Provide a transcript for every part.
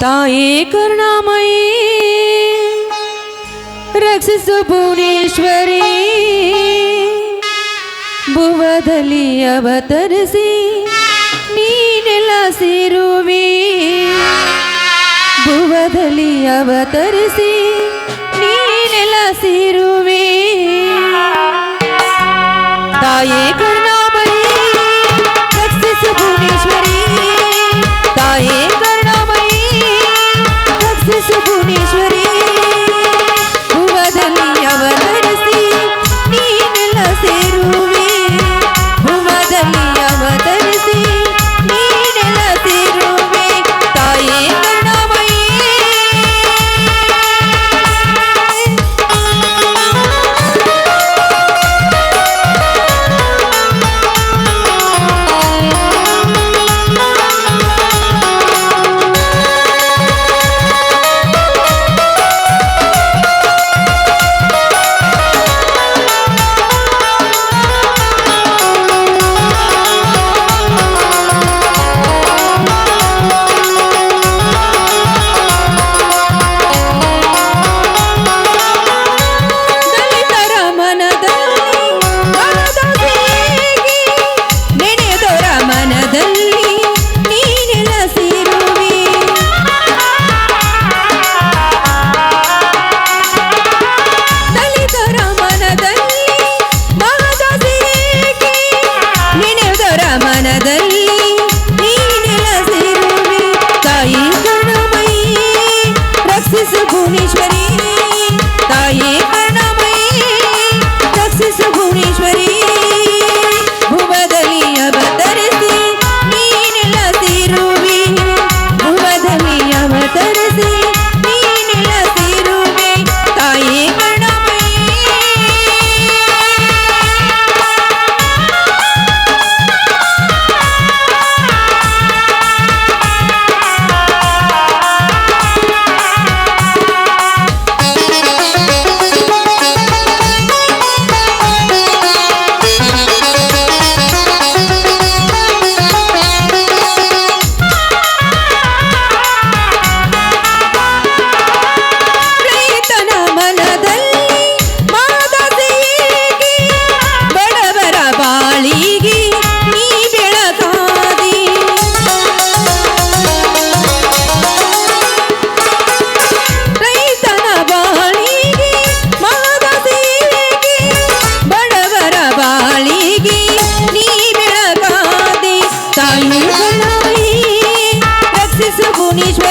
ತಾಯಿ ಕರುಣಾಮಯಿ ರಕ್ಷಿಸು ಭುವನೇಶ್ವರಿ ಭುವದಲ್ಲಿ ಅವತರಿಸಿ ನೀನೆಲ್ಲ ಸೇರುವೆ ಭುವದಲ್ಲಿ ಅವತರಿಸಿ Bhuvneshwari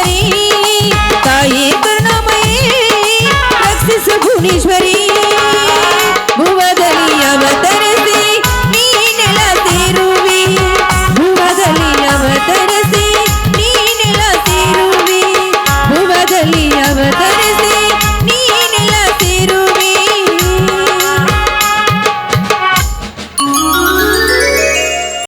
ಭುವನೇಶ್ವರಿ ತಾಯಿ ಕರುಣಾಮಯಿ ರಕ್ಷಿಸು ಭುವನೇಶ್ವರಿ